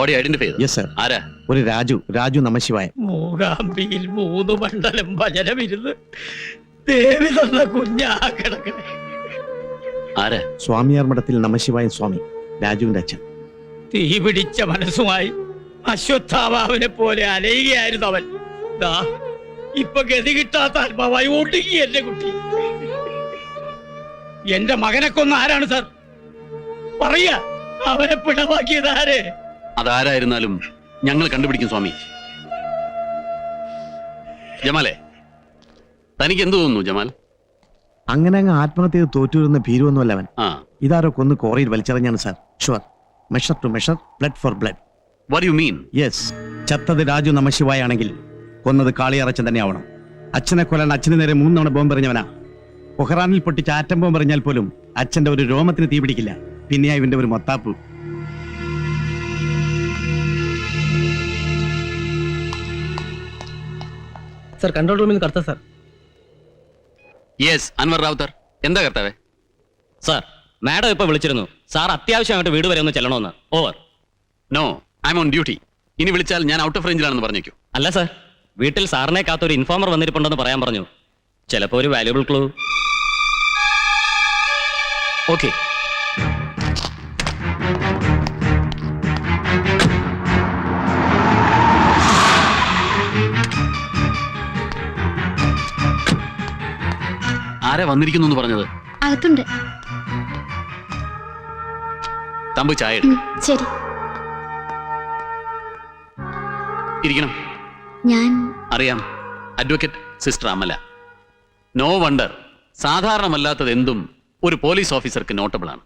Body identify ചെയ്തു yes sir ആരാ? ഒരു രാജു രാജു നമശിവായ. മൂകാംബിയിൽ മൂന്ന് മണ്ഡലം ഭജനമിരുന്ന് ദേവി തന്ന കുഞ്ഞാ കിടക്കണേ ആരാ? സ്വാമിയാർ മഠത്തിൽ നമശിവായൻ സ്വാമി രാജുവിന്റെ അച്ഛൻ. തീ പിടിച്ച മനസ്സുമായി അശ്വത്ഥാമാവിനെ പോലെ അലയുകയായിരുന്നു അവൻ. ദാ ഇപ്പൊ ഗതി കിട്ടാത്ത ആത്മാവായി ഒടുങ്ങി എന്റെ കുട്ടി. എന്റെ മകനെ കൊന്ന ആരാണ് സാർ? പറയ അവനെ പിണവാക്കിയത് ആര്? അതാരായിരുന്നാലും ഞങ്ങൾ കണ്ടുപിടിക്കും സ്വാമി. ജമാലെ തനിക്ക് എന്ത് തോന്നുന്നു ജമാൽ? അങ്ങനെ അങ്ങ് ആത്മഹത്യ ചെയ്ത് തോറ്റുവരുന്ന ഭീരുവൊന്നുമല്ല അവൻ. ആ. ഇതാരോ കൊന്ന് കോറിയിൽ വലിച്ചെറിഞ്ഞാണ് sir. Sure measure to measure blood for blood what you mean yes ചത്തത് രാജു നമശിവായാണെങ്കിൽ കൊന്നത് കാളിയറച്ചൻ തന്നെ ആവണം. അച്ഛനെ കൊല്ലാൻ അച്ഛന് നേരെ മൂന്നവണ ബോംബെറിഞ്ഞവനാ പൊഹ്റാനിൽ പൊട്ടിച്ച് ആറ്റം ബോംബെറിഞ്ഞാൽ പോലും അച്ഛന്റെ ഒരു രോമത്തിന് തീ പിടിക്കില്ല പിന്നെയാ ഇവന്റെ ഒരു മൊത്താപ്പ്. സർ കൺട്രോൾ റൂമിൽ നിന്ന് കടത്ത സർ. യെസ് അൻവർ റാവുത്തർ എന്താ കർത്താവേ? സാർ മാഡം ഇപ്പൊ വിളിച്ചിരുന്നു. സാർ അത്യാവശ്യമായിട്ട് വീട് വരെ ഒന്ന് ചെല്ലണമെന്ന് over. No I'm on duty ഇനി വിളിച്ചാൽ ഞാൻ ഔട്ട് ഓഫ് റേഞ്ചിലാണെന്ന് പറഞ്ഞേക്കൂ. അല്ല സാർ. വീട്ടിൽ സാറിനെ കാത്തൊരു ഇൻഫോമർ വന്നിരിപ്പുണ്ടെന്ന് പറയാൻ പറഞ്ഞു. ചിലപ്പോ ഒരു വാല്യുബിൾ ക്ലൂ ഓക്കെ ആരാ വന്നിരിക്കുന്നു എന്ന് പറഞ്ഞത്? അകത്തുണ്ട്. തമ്പു ചായ. ഉം, ശരി. ഇരിക്കണം. ഞാൻ അറിയാം. Advocate sister Amala. No wonder സാധാരണമല്ലാത്തത് എന്തും ഒരു പോലീസ് ഓഫീസർക്ക് നോട്ടബിൾ ആണ്.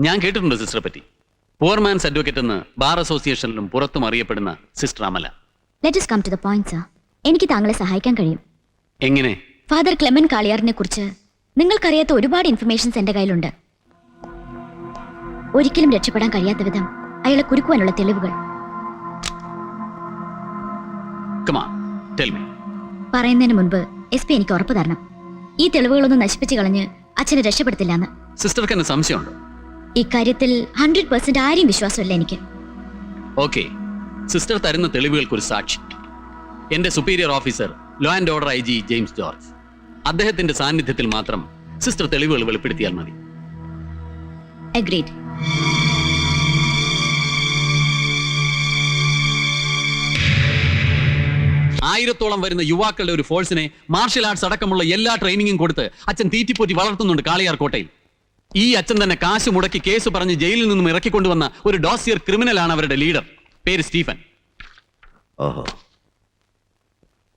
ഞാൻ കേട്ടിട്ടുണ്ട് സിസ്റ്ററെ പറ്റി? പോർമാൻസ് അഡ്വക്കേറ്റ് എന്ന് ബാർ അസോസിയേഷനിലും പുറത്തും അറിയപ്പെടുന്ന sister Amala. Let us come to the point sir എനിക്ക് താങ്കളെ സഹായിക്കാൻ കഴിയും. എങ്ങനെ? ഫാദർ ക്ലെമൻ കാളിയാറിനെ കുറിച്ച് നിങ്ങൾക്കറിയാത്ത ഒരുപാട് ഇൻഫർമേഷൻസ് എന്റെ കയ്യിലുണ്ട്. ഒരിക്കലും രക്ഷപ്പെടാൻ കഴിയാത്ത വിധം അയാളെ കുരുക്കുവാനുള്ള തെളിവുകൾ. പറയുന്നതിന് മുൻപ് എസ് പി എനിക്ക് ഉറപ്പ് തരണം. ഈ തെളിവുകളൊന്നും നശിപ്പിച്ചു കളഞ്ഞ് അച്ഛനെ രക്ഷപ്പെടുത്തില്ലെന്ന്. സിസ്റ്റർക്ക് എന്നെ സംശയമുണ്ടോ? ഇക്കാര്യത്തിൽ ഹൺഡ്രഡ് പെർസെന്റ് ആരെയും വിശ്വാസമില്ല എനിക്ക്. ഓക്കെ സിസ്റ്റർ തരുന്ന തെളിവുകൾക്ക് ഒരു സാക്ഷി. എന്റെ superior officer law and order I G James George അദ്ദേഹത്തിന്റെ സാന്നിധ്യത്തിൽ മാത്രം സിസ്റ്റർ തെളിവുകൾ വെളിപ്പെടുത്തിയാൽ മതി. അഗ്രീഡ് ആയിരത്തോളം വരുന്ന യുവാക്കളുടെ ഒരു ഫോഴ്സിനെ മാർഷൽ ആർട്സ് അടക്കമുള്ള എല്ലാ ട്രെയിനിങ്ങും കൊടുത്ത് അച്ഛൻ തീറ്റിപ്പോറ്റി വളർത്തുന്നുണ്ട് കാളിയാർ കോട്ടയിൽ. ഈ അച്ഛൻ തന്നെ കാശ് മുടക്കി കേസ് പറഞ്ഞ് ജയിലിൽ നിന്നും ഇറക്കിക്കൊണ്ടുവന്ന ഒരു ഡോസിയർ ക്രിമിനലാണ് അവരുടെ ലീഡർ. പേര് സ്റ്റീഫൻ. ഓഹോ.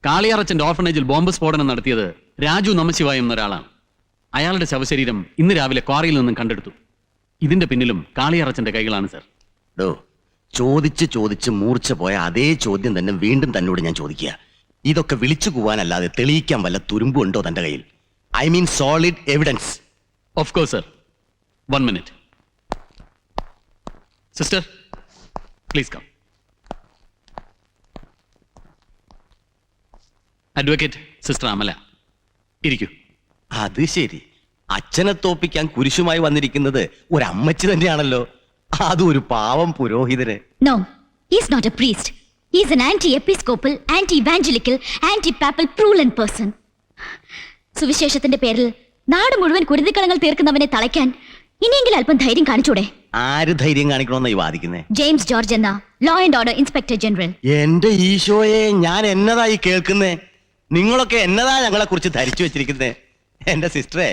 കാളിയാർ അച്ഛന്റെ ഓർഫനേജിൽ ബോംബ് സ്ഫോടനം നടത്തിയത് രാജു നമശിവായം എന്നൊരാളാണ് അയാളുടെ ശവശരീരം ഇന്ന് രാവിലെ ക്വാറിയിൽ നിന്നും കണ്ടെടുത്തു. ഇതിന്റെ പിന്നിലും കാളിയാറച്ചന്റെ കൈകളാണ് സർ. ഡോ ചോദിച്ച് ചോദിച്ച് മൂർച്ച പോയ അതേ ചോദ്യം തന്നെ വീണ്ടും തന്നോട് ഞാൻ ചോദിക്കുക. ഇതൊക്കെ വിളിച്ചു പോവാനല്ലാതെ തെളിയിക്കാൻ വല്ല തുരുമ്പുണ്ടോ തന്റെ കയ്യിൽ? I mean solid evidence. Of course sir one minute sister please come advocate sister Amala ഇരിക്കൂ. അത് ശരി. അച്ഛനെ തോപ്പിക്കാൻ കുരിശുമായി വന്നിരിക്കുന്നത് ഒരു അമ്മച്ചി തന്നെയാണല്ലോ. അത് ഒരു പാവം പുരോഹിതന്. No is not a priest is an anti episcopal anti evangelical anti papal പ്രൂലൻ person സുവിശേഷത്തിന്റെ പേരിൽ നാട് മുഴുവൻ കുരുതിക്കളങ്ങൾ തീർക്കുന്നവനെ തളയ്ക്കാൻ ഇനിയെങ്കിലും അല്പം ധൈര്യം കാണിച്ചൂടെ? ആര് ധൈര്യം കാണിക്കണമെന്നായി വാദിക്കുന്നേ? ജെയിംസ് ജോർജ് എന്ന law and order inspector general എന്റെ ഈശോയെ ഞാൻ എന്നതായി കേൾക്കുന്നേ? നിങ്ങളൊക്കെ എന്നതാ ഞങ്ങളെ കുറിച്ച് ധരിച്ചു വെച്ചിരിക്കുന്നത് എന്റെ സിസ്റ്ററെ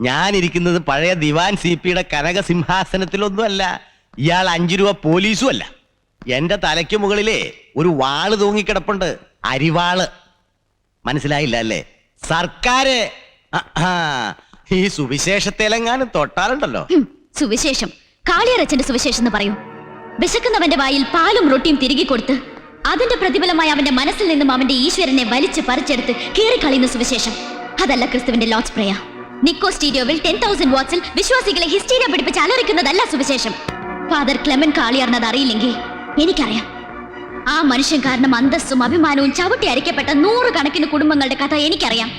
ഞാൻ ഇരിക്കുന്നത് പഴയ ദിവാൻ സി പിയുടെ കനക സിംഹാസനത്തിലൊന്നുമല്ല. ഇയാൾ അഞ്ചു രൂപ പോലീസും അല്ല എന്റെ തലയ്ക്ക് മുകളിലെ ഒരു വാൾ തൂങ്ങിക്കിടപ്പുണ്ട്. അരിവാൾ. മനസ്സിലായില്ല അല്ലേ? സർക്കാര് ഈ സുവിശേഷത്തേലെങ്ങാനും തൊട്ടാലുണ്ടല്ലോ ഹും, സുവിശേഷം. കാളിയറച്ചന്റെ സുവിശേഷം എന്ന് പറയൂ. വിശക്കുന്നവന്റെ വായിൽ പാലും റൊട്ടിയും തിരികെ കൊടുത്ത് അതിന്റെ പ്രതിഫലമായി അവന്റെ മനസ്സിൽ നിന്നും അവന്റെ ഈശ്വരനെ വലിച്ചു പറിച്ചെടുത്ത് കീറിക്കളിയുന്ന സുവിശേഷം. അതല്ല ക്രിസ്തുവിന്റെ ലോഡ്സ് പ്രയ നിക്കോ സ്റ്റീഡിയോവിൽ ടെൻ തൗസൻഡ് വാട്സിൽ വിശ്വാസികളെ ഹിസ്റ്റീരിയ പിടിപ്പിച്ച് അലറിക്കുന്നതല്ല സുവിശേഷം. ഫാദർ ക്ലെമൻ കാളിയാർന്നത് അറിയില്ലെങ്കിൽ എനിക്കറിയാം. ആ മനുഷ്യൻ കാരണം അന്തസ്സും അഭിമാനവും ചവിട്ടി അരിക്കപ്പെട്ട നൂറുകണക്കിന് കുടുംബങ്ങളുടെ കഥ എനിക്കറിയാം.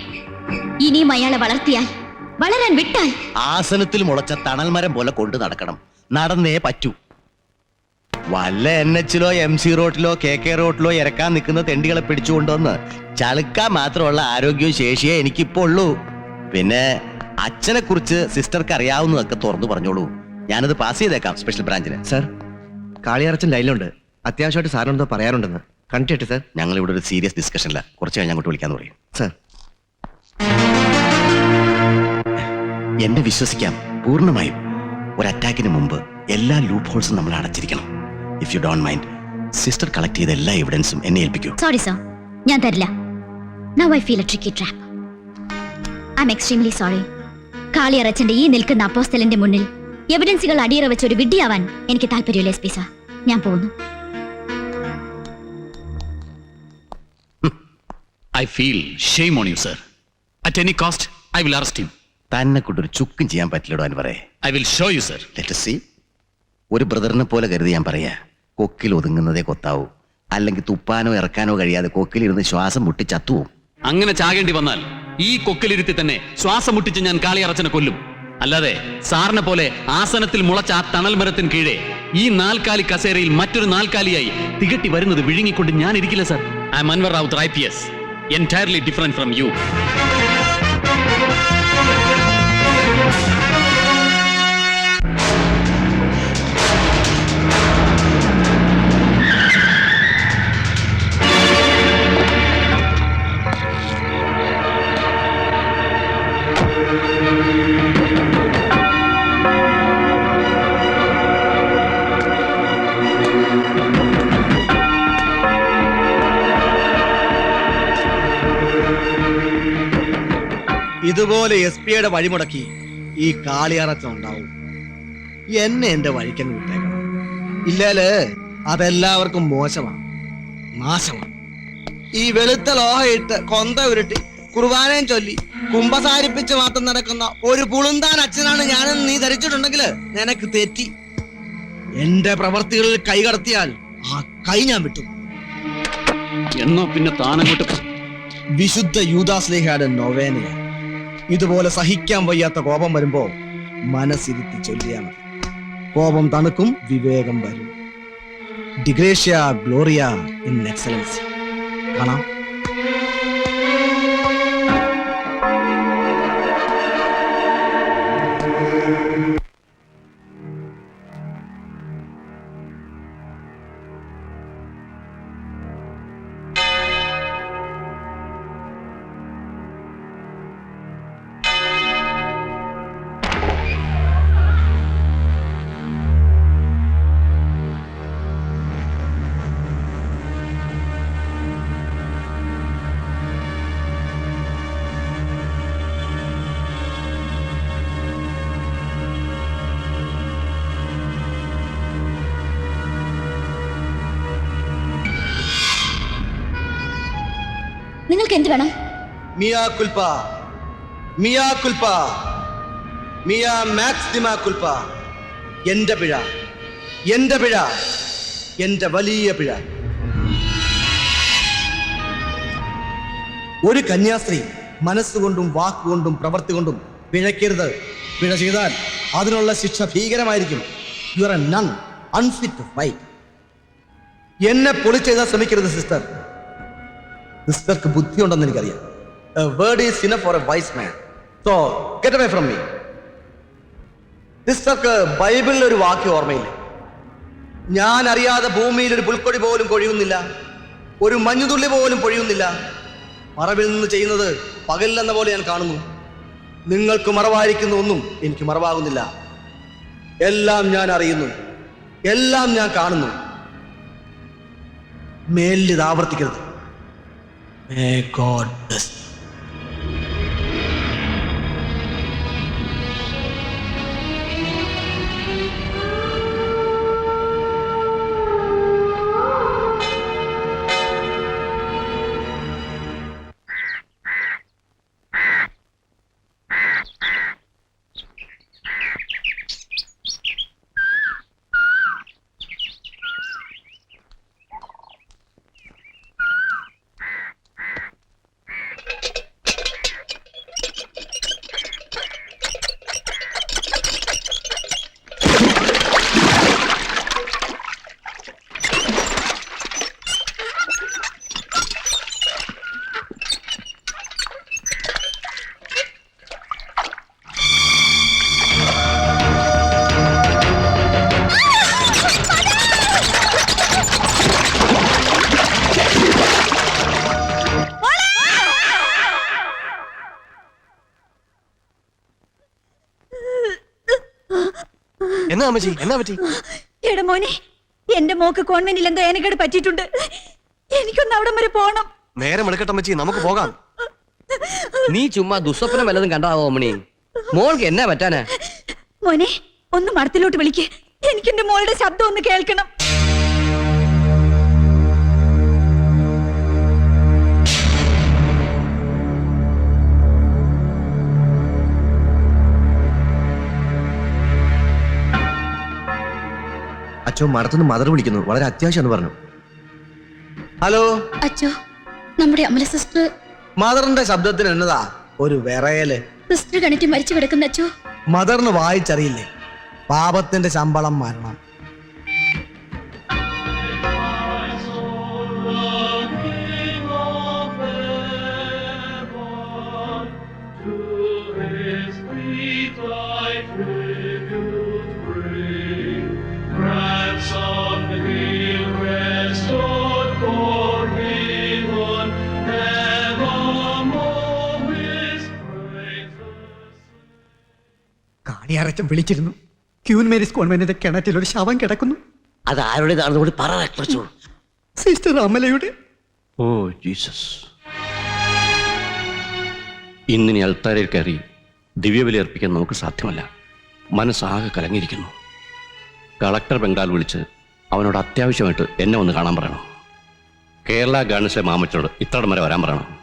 ഇനിയും അയാളെ വളർത്തിയാൽ വളരാൻ വിട്ടാൽ ആസനത്തിൽ മുളച്ച തണൽമരം പോലെ കൊണ്ടു നടക്കണം. നടന്നേ പറ്റൂ. വല്ല എൻ എച്ചിലോ എം സി റോട്ടിലോ കെ കെ റോട്ടിലോ ഇറക്കാൻ നിൽക്കുന്ന തെണ്ടികളെ പിടിച്ചുകൊണ്ടുവന്ന് ചളുക്കാൻ മാത്രമുള്ള ആരോഗ്യവും ശേഷിയേ എനിക്കിപ്പോ ഉള്ളൂ. പിന്നെ അച്ഛനെ കുറിച്ച് സിസ്റ്റർക്ക് അറിയാവുന്നതൊക്കെ തുറന്നു പറഞ്ഞോളൂ. ഞാനത് പാസ് ചെയ്തേക്കാം സ്പെഷ്യൽ ബ്രാഞ്ചിന് സർ കാളിയറച്ചൻ ലൈനിലുണ്ട്. അത്യാവശ്യമായിട്ട് സാറിനെന്തോ പറയാറുണ്ടെന്ന് കണ്ടിട്ട് സർ ഞങ്ങൾ ഇവിടെ ഒരു സീരിയസ് ഡിസ്കഷൻ ഇല്ല കുറച്ച് കഴിഞ്ഞ് അങ്ങോട്ട് വിളിക്കാന്ന് പറയും. സർ എന്നെ വിശ്വസിക്കാം. പൂർണമായും. ഒരു അറ്റാക്കിന് മുമ്പ് എല്ലാ ലൂപ്പ് ഹോൾസും നമ്മൾ അടച്ചിരിക്കണം. If you don't mind sister collect ചെയ്ത എല്ലാ എവിഡൻസും എന്നെ ഏൽപ്പിക്കൂ. സോറി സർ ഞാൻ തരില്ല. Now I feel a tricky trap I am extremely sorry കാളിയറച്ചന്റെ ഈ നിൽക്കുന്ന അപ്പോസ്റ്റലിന്റെ മുന്നിൽ എവിഡൻസുകൾ അടിയറ വെച്ച് ഒരു വിഡ്ഢിയാവാൻ എനിക്ക് താല്പര്യമില്ല എസ് പി സാർ ഞാൻ പോകുന്നു. I feel shame on you sir at any cost I will arrest him തന്നെ കൊണ്ടൊരു ചുക്കും ചെയ്യാൻ പറ്റില്ലടോ എന്ന് പറയേ. I will show you sir let see ഒരു ബ്രദറിനെ പോലെ കരുതി ഞാൻ പറയാ കൊക്കിൽ ഒതുങ്ങുന്നതേ കൊത്താവൂ. അല്ലെങ്കിൽ തുപ്പാനോ ഇറക്കാനോ കഴിയാതെ കൊക്കിലിരുന്ന് ശ്വാസം മുട്ടി ചത്തുവോ അങ്ങനെ ചാകേണ്ടി വന്നാൽ ഈ കൊക്കിലിരുത്തി തന്നെ ശ്വാസം മുട്ടിച്ച് ഞാൻ കാളിയറച്ചനെ കൊല്ലും. അല്ലാതെ സാറിനെ പോലെ ആസനത്തിൽ മുളച്ച ആ തണൽ മരത്തിന് കീഴെ ഈ നാൽക്കാലി കസേരയിൽ മറ്റൊരു നാൽക്കാലിയായി തികട്ടി വരുന്നത് വിഴുങ്ങിക്കൊണ്ട് ഞാൻ ഇരിക്കില്ല sir. I'm Anwar Rawther I P S entirely different from you ഇതുപോലെ എസ് പിയുടെ വഴിമുടക്കി ഈ കാളിയറച്ച ഉണ്ടാവും. എന്നെ എന്റെ വഴിക്കങ്ങ് വിട്ടേക്കണം. ഇല്ലേൽ അതെല്ലാവർക്കും മോശമാണ്. നാശമാണ്. ഈ വെളുത്ത ലോഹയിട്ട് കൊന്ത ഉരുട്ടി കുർബാനയും ചൊല്ലി കുംഭസാരിപ്പിച്ച് മാത്രം നടക്കുന്ന ഒരു പുളുന്താൻ അച്ഛനാണ് ഞാനെന്ന് നീ ധരിച്ചിട്ടുണ്ടെങ്കിൽ നിനക്ക് തെറ്റി. എന്റെ പ്രവർത്തികളിൽ കൈകടത്തിയാൽ ആ കൈ ഞാൻ വിട്ടു. എന്നോ പിന്നെ താനങ്ങോട്ട് വിശുദ്ധ യൂദാസ്ലേഹയുടെ നൊവേനയ. ഇതുപോലെ സഹിക്കാൻ വയ്യാത്ത കോപം വരുമ്പോ മനസ്സിരുത്തി ചൊല്ലിയാൽ മതി. കോപം തണുക്കും വിവേകം വരും. ഡിഗ്രേഷ്യ ഗ്ലോറിയ ഇൻ എക്സലൻസി. കാണാം. നിങ്ങൾക്ക് എന്ത് വേണം? മിയാ കുൽപ. മിയാ കുൽപ. മിയാ മാക്സിമ കുൽപ. എന്റെ പിഴ. എന്റെ പിഴ. എന്റെ വലിയ പിഴ. ഒരു കന്യാസ്ത്രീ മനസ്സുകൊണ്ടും വാക്കുകൊണ്ടും പ്രവൃത്തി കൊണ്ടും പിഴയ്ക്കരുത്. പിഴ ചെയ്താൽ അതിനുള്ള ശിക്ഷ ഭീകരമായിരിക്കും. You are a nun unfit to fight എന്നെ പൊളിച്ചെഴുതാൻ ശ്രമിക്കരുത് സിസ്റ്റർ സിസ്റ്റർക്ക് ബുദ്ധിയുണ്ടെന്ന് എനിക്കറിയാം word is enough for a wise man so get away from me സിസ്റ്റർക്ക് ബൈബിളിൽ ഒരു വാക്യം ഓർമ്മയില്ല. ഞാൻ അറിയാതെ ഭൂമിയിൽ ഒരു പുൽക്കൊടി പോലും കൊഴിയുന്നില്ല. ഒരു മഞ്ഞുതുള്ളി പോലും പൊഴിയുന്നില്ല. മറവിൽ നിന്ന് ചെയ്യുന്നത് പകലിലെന്ന പോലെ ഞാൻ കാണുന്നു. നിങ്ങൾക്ക് മറവായിരിക്കുന്ന ഒന്നും എനിക്ക് മറവാകുന്നില്ല. എല്ലാം ഞാൻ അറിയുന്നു. എല്ലാം ഞാൻ കാണുന്നു. മേലിൽ ഇത് ആവർത്തിക്കരുത്. May God bless. എന്നാ അമ്മച്ചി എന്നാ പറ്റി? എടാ മോനെ എന്റെ മോക്ക് കോൺവെന്റിൽ എന്തോ ഏനക്കേട് പറ്റിയിട്ടുണ്ട്. എനിക്കൊന്ന് അവിടം വരെ പോണം. നേരം എടുക്കട്ടെ അമ്മച്ചി നമുക്ക് പോകാം. നീ ചുമ്മാ ദുസ്വപ്നം വല്ലതും കണ്ടാവോ അമ്മണി? മോൾക്ക് എന്നാ പറ്റാനാ? മോനെ ഒന്ന് മടത്തിലോട്ട് വിളിക്ക്. എനിക്ക് എന്റെ മോളുടെ ശബ്ദം ഒന്ന് കേൾക്കണം. അച്ഛൻ മടത്തുനിന്ന് മദർ വിളിക്കുന്നു. വളരെ അത്യാവശ്യം എന്ന് പറഞ്ഞു. ഹലോ? അച്ചോ നമ്മുടെ അമല സിസ്റ്റർ മദറിന്റെ ശബ്ദത്തിന് എന്നതാ? ഒരു വിറയൽ. സിസ്റ്റർ കണിറ്റ് മരിച്ചു കിടക്കുന്ന അച്ചോ മദറിന് വായിച്ചറിയില്ലേ? പാപത്തിന്റെ ശമ്പളം മരണം. കാളിയാറച്ചൻ വിളിച്ചിരുന്നു. ക്യൂൻ മേരീസ് കോൺവെന്റിന്റെ കിണറ്റിൽ ഒരു ശവം കിടക്കുന്നു. അത് ആരുടേതാണെന്ന് കൂടി പറ സിസ്റ്റർ അമലയുടെ. Oh Jesus. ഇന്നിനി അൽത്താരയിൽ കയറി ദിവ്യബലി അർപ്പിക്കാൻ നമുക്ക് സാധ്യമല്ല. മനസ്സാകെ കലങ്ങിയിരിക്കുന്നു. കളക്ടർ ബംഗാൾ വിളിച്ച് അവനോട് അത്യാവശ്യമായിട്ട് എന്നെ ഒന്ന് കാണാൻ പറയണം. കേരള ഗവൺമെൻസിലെ മാമച്ചോട് ഇത്ര വരെ വരാൻ പറയണം.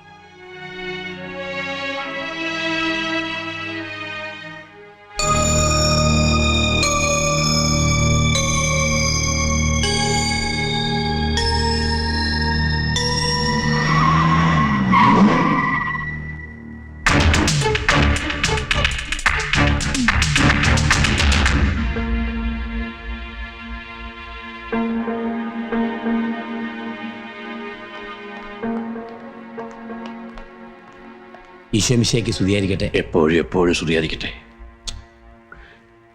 ഈശോമിശയ്ക്ക് സ്തുതിയായിരിക്കട്ടെ. എപ്പോഴും എപ്പോഴും സ്തുതിയായിരിക്കട്ടെ.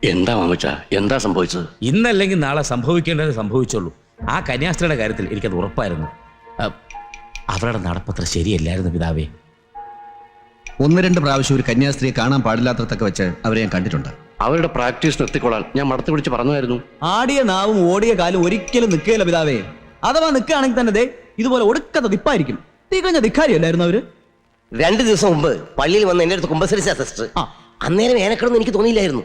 എന്താ മാമച്ച? എന്താ സംഭവിച്ചത്? ഇന്നല്ലെങ്കിൽ നാളെ സംഭവിക്കേണ്ടത് സംഭവിച്ചുള്ളൂ ആ കന്യാസ്ത്രീയുടെ കാര്യത്തിൽ എനിക്കത് ഉറപ്പായിരുന്നു. അവരുടെ നടപ്പത്ര ശരിയല്ലായിരുന്നു പിതാവേ. ഒന്ന് രണ്ട് പ്രാവശ്യം ഒരു കന്യാസ്ത്രീയെ കാണാൻ പാടില്ലാത്തതൊക്കെ വെച്ച് അവരെ ഞാൻ കണ്ടിട്ടുണ്ട്. അവരുടെ പ്രാക്ടീസ് നിർത്തിക്കൊള്ളാൻ ഞാൻ മടത്തു പിടിച്ച് പറഞ്ഞായിരുന്നു ആടിയ നാവും ഓടിയ കാലും ഒരിക്കലും നിൽക്കുകയില്ല പിതാവേ. അഥവാ നിൽക്കുകയാണെങ്കിൽ തന്നെ ദേ ഇതുപോലെ ഒടുക്കത്തെ ദിപ്പായിരിക്കും. തികഞ്ഞ ധിക്കാരിയല്ലായിരുന്നു അവർ. രണ്ട് ദിവസം മുമ്പ് പള്ളിയിൽ വന്ന എന്റെ അടുത്ത് കുമ്പസരിച്ച സിസ്റ്റർ. അന്നേരം ഏനക്കണമെന്ന് എനിക്ക് തോന്നിയില്ലായിരുന്നു.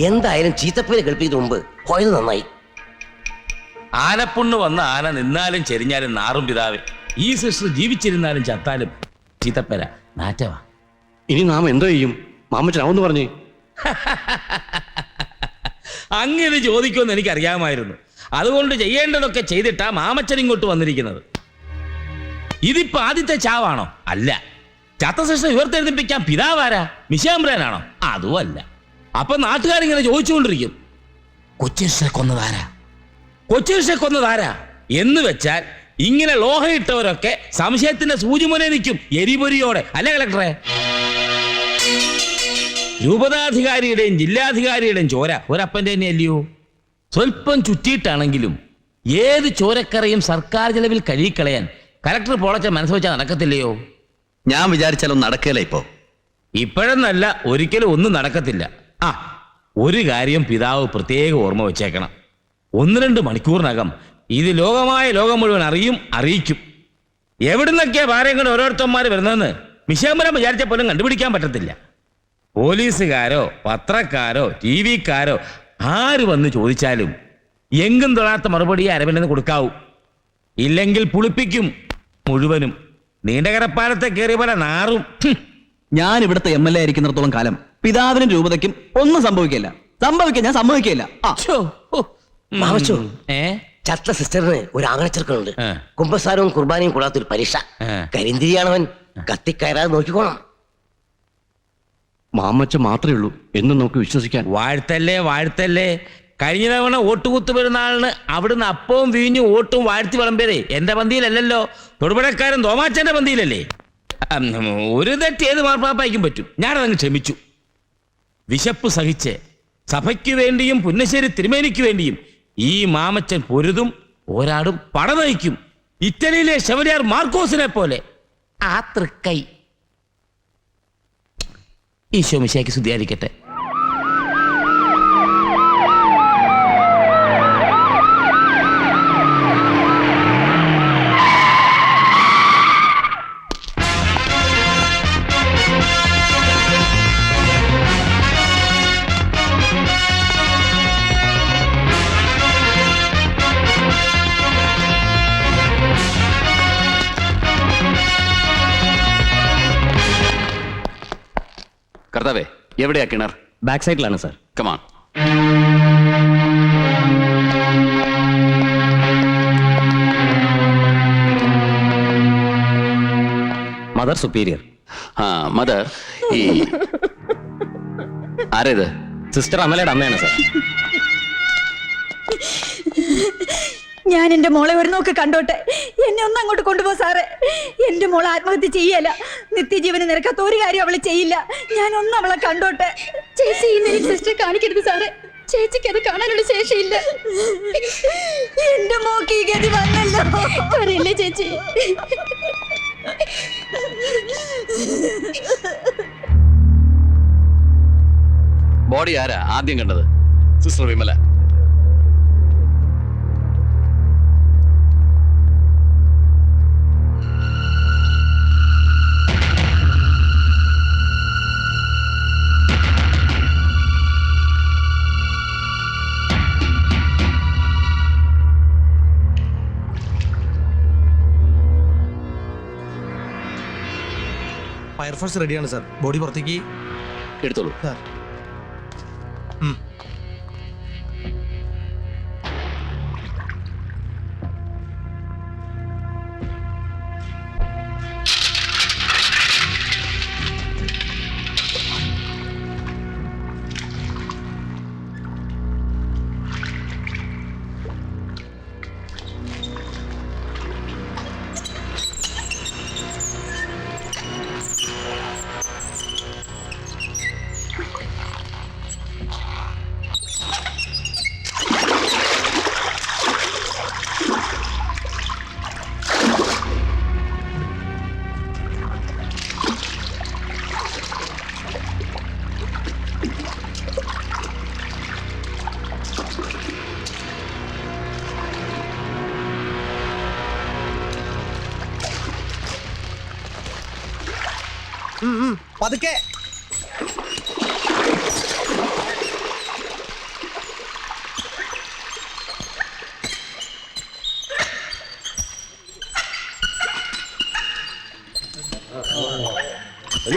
എന്തായാലും ചീത്തപ്പേര് കേൾപ്പിക്കുന്ന മുമ്പ് പോയത് നന്നായി. ആനപ്പുണ്ണ് വന്ന ആന നിന്നാലും ചെരിഞ്ഞാലും നാറും പിതാവേ ഈ സിസ്റ്റർ ജീവിച്ചിരുന്നാലും ചത്താലും ചീത്തപ്പേര. നാറ്റവാ. ഇനി നാം എന്തോ ചെയ്യും? മാമച്ചൻ അവന്ന് പറഞ്ഞേ. അങ്ങനെ ചോദിക്കുമെന്ന് എനിക്ക് അറിയാമായിരുന്നു അതുകൊണ്ട് ചെയ്യേണ്ടതൊക്കെ ചെയ്തിട്ടാ മാമച്ചൻ ഇങ്ങോട്ട് വന്നിരിക്കുന്നത്. ഇതിപ്പോ ആദ്യത്തെ ചാവാണോ? അല്ല. ചത്തശേഷം ഉയർത്തെഴുതിപ്പിക്കാൻ പിതാവാരാ മിശാമ്പ്രാനാണോ അതുമല്ല. അപ്പൊ നാട്ടുകാരിങ്ങനെ ചോദിച്ചുകൊണ്ടിരിക്കും. കൊച്ചിഷ കൊന്നതാരാ കൊച്ചിഷ കൊന്നതാരാ എന്ന് വെച്ചാൽ ഇങ്ങനെ ലോഹയിട്ടവരൊക്കെ സംശയത്തിന്റെ സൂചിമുനെ നിൽക്കും എരിപൊരിയോടെ. അല്ലേ കളക്ടറെ രൂപതാധികാരിയുടെയും ജില്ലാധികാരിയുടെയും ചോര ഒരപ്പന്റെ തന്നെ അല്ലയോ സ്വല്പം ചുറ്റിയിട്ടാണെങ്കിലും ഏത് ചോരക്കറയും സർക്കാർ ചെലവിൽ കഴുകിക്കളയാൻ കലക്ടർ പോളച്ച മനസ്സ് വെച്ചാൽ നടക്കത്തില്ലയോ? ഞാൻ വിചാരിച്ചാലും നടക്കുകയില്ല ഇപ്പോ. ഇപ്പോഴെന്നല്ല ഒരിക്കലും ഒന്നും നടക്കത്തില്ല. ആ ഒരു കാര്യം പിതാവ് പ്രത്യേക ഓർമ്മ വെച്ചേക്കണം. ഒന്ന് രണ്ട് മണിക്കൂറിനകം ഇത് ലോകമായ ലോകം മുഴുവൻ അറിയും അറിയിക്കും. എവിടുന്നൊക്കെയാ ഭാര്യങ്ങൾ ഓരോരുത്തന്മാർ വരുന്നതെന്ന് മിശാമ്പരം വിചാരിച്ച പോലും കണ്ടുപിടിക്കാൻ പറ്റത്തില്ല. പോലീസുകാരോ പത്രക്കാരോ ടി വിക്കാരോ ആര് വന്ന് ചോദിച്ചാലും എങ്കും തൊഴാത്ത മറുപടി അരവിന്ദ് കൊടുക്കാവൂ. ഇല്ലെങ്കിൽ പുളിപ്പിക്കും മുഴുവനും. നീണ്ടകരപ്പാലത്തെ കയറിയ പോലെ നാറും. ഞാൻ ഇവിടുത്തെ എം എൽ എ ആയിരിക്കുന്നിടത്തോളം കാലം പിതാവിനും രൂപതയ്ക്കും ഒന്നും സംഭവിക്കില്ല. സംഭവിക്കാൻ ഞാൻ സമ്മതിക്കില്ല. ആ. ഛോ, മാമച്ചോ. ഏ? ചത്ത സിസ്റ്ററിന് ഒരു ആങ്ങളച്ചെറുക്കനുണ്ട്. കുംഭസാരവും കുമ്പസാരവും കുർബാനയും കൂടാത്തൊരു പരീക്ഷ. ആ. കരിന്തിരിയാണവൻ. കത്തിക്കയറാതെ നോക്കിക്കോണം. മാമച്ച മാത്രമേ ഉള്ളൂ എന്ന് നമുക്ക് വിശ്വസിക്കാൻ. വാഴ്ത്തല്ലേ വാഴ്ത്തല്ലേ. കഴിഞ്ഞ തവണ വോട്ടുകുത്തു പെരുന്നാളിന് അവിടുന്ന് അപ്പവും വീഞ്ഞും ഓട്ടും വാഴ്ത്തി വിളമ്പിയതേ. എന്റെ പന്തിയിലല്ലല്ലോ? തൊടുപുഴക്കാരൻ തോമാച്ചന്റെ പന്തിയിലല്ലേ? ഒരു തെറ്റ് ഏത് മാർപ്പാപ്പായിക്കും പറ്റും. ഞാനതങ്ങ് ക്ഷമിച്ചു. വിശപ്പ് സഹിച്ച് സഭയ്ക്ക് വേണ്ടിയും പുന്നശ്ശേരി തിരുമേനിക്ക് വേണ്ടിയും ഈ മാമച്ചൻ പൊരുതും ഒരാടും പട നയിക്കും ഇറ്റലിയിലെ ശവരിയാർ മാർക്കോസിനെ പോലെ. ആ തൃക്കൈ. ഈശോ മിശാക്ക് സ്തുതിയായിരിക്കട്ടെ. ഭർത്താവേ എവിടെയാ കിണർ? ബാക്ക് സൈഡിലാണ് sir come on mother superior ആ മദർ ഈ ആരേത് സിസ്റ്റർ അമലയുടെ അമ്മയാണ് സാർ ഞാൻ എന്റെ മോളെ ഒരു നോക്ക് കണ്ടോട്ടെ? എന്നെ ഒന്ന് അങ്ങോട്ട് കൊണ്ടുപോ സാറേ. എന്റെ മോൾ ആത്മഹത്യ ചെയ്യല നിത്യജീവന് നിരക്കാത്ത ഒരു കാര്യം അവൾ ചെയ്യില്ല. ഞാൻ ഒന്ന് അവളെ കണ്ടോട്ടെ. ചേച്ചി ഇന്നലെ സിസ്റ്റർ കാണിക്കരുത് സാറേ. ചേച്ചിക്ക് അത് കാണാനുള്ള ശേഷിയില്ല. എന്റെ മോക്ക് ഈ ഗതി വന്നല്ലോ. അറിയില്ലേ ചേച്ചി? ബോഡി ആരാ ആദ്യം കണ്ടത്? സിസ്റ്റർ വിമല. ഫയർഫോഴ്സ് റെഡിയാണ് സാർ. ബോഡി പുറത്തേക്ക് എടുത്തോളൂ. സാർ. പതുക്കെ ഈ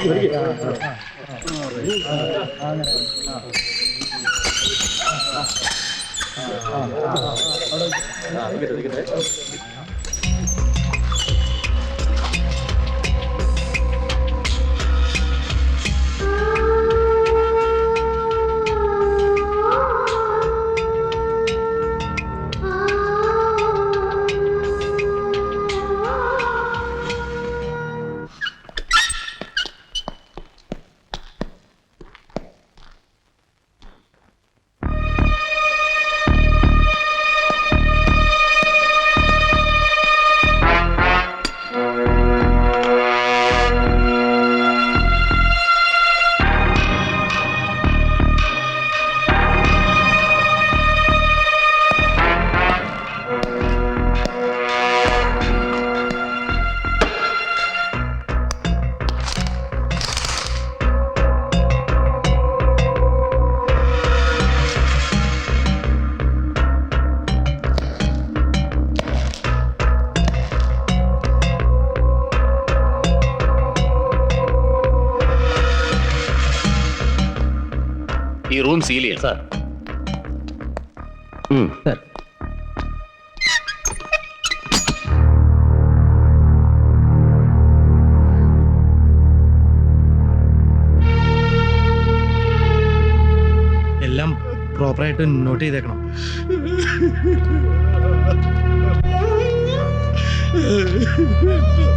റൂം സീൽ ചെയ്യാം സാർ. സാർ. എല്ലാം പ്രോപ്പറായിട്ട് നോട്ട് ചെയ്തേക്കണം.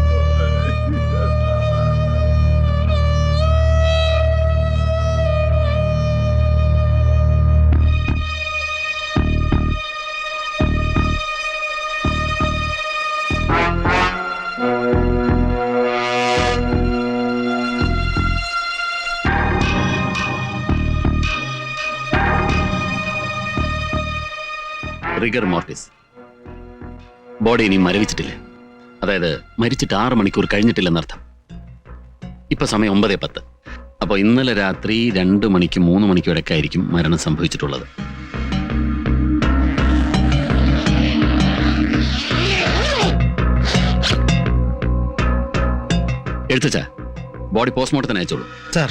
റിഗർ മോർട്ടിസ് ബോഡി ഇനി മരവിച്ചിട്ടില്ല. അതായത് മരിച്ചിട്ട് ആറ് മണിക്കൂർ കഴിഞ്ഞിട്ടില്ലെന്നർത്ഥം ഇപ്പൊ സമയം ഒമ്പതേ പത്ത്. അപ്പോൾ ഇന്നലെ രാത്രി രണ്ട് മണിക്കും മൂന്ന് മണിക്കും ഇടയ്ക്ക് ആയിരിക്കും മരണം സംഭവിച്ചിട്ടുള്ളത്. എഴുത്തച്ഛ ബോഡി പോസ്റ്റ്മോർട്ടത്തിന് അയച്ചോളൂ. സാർ.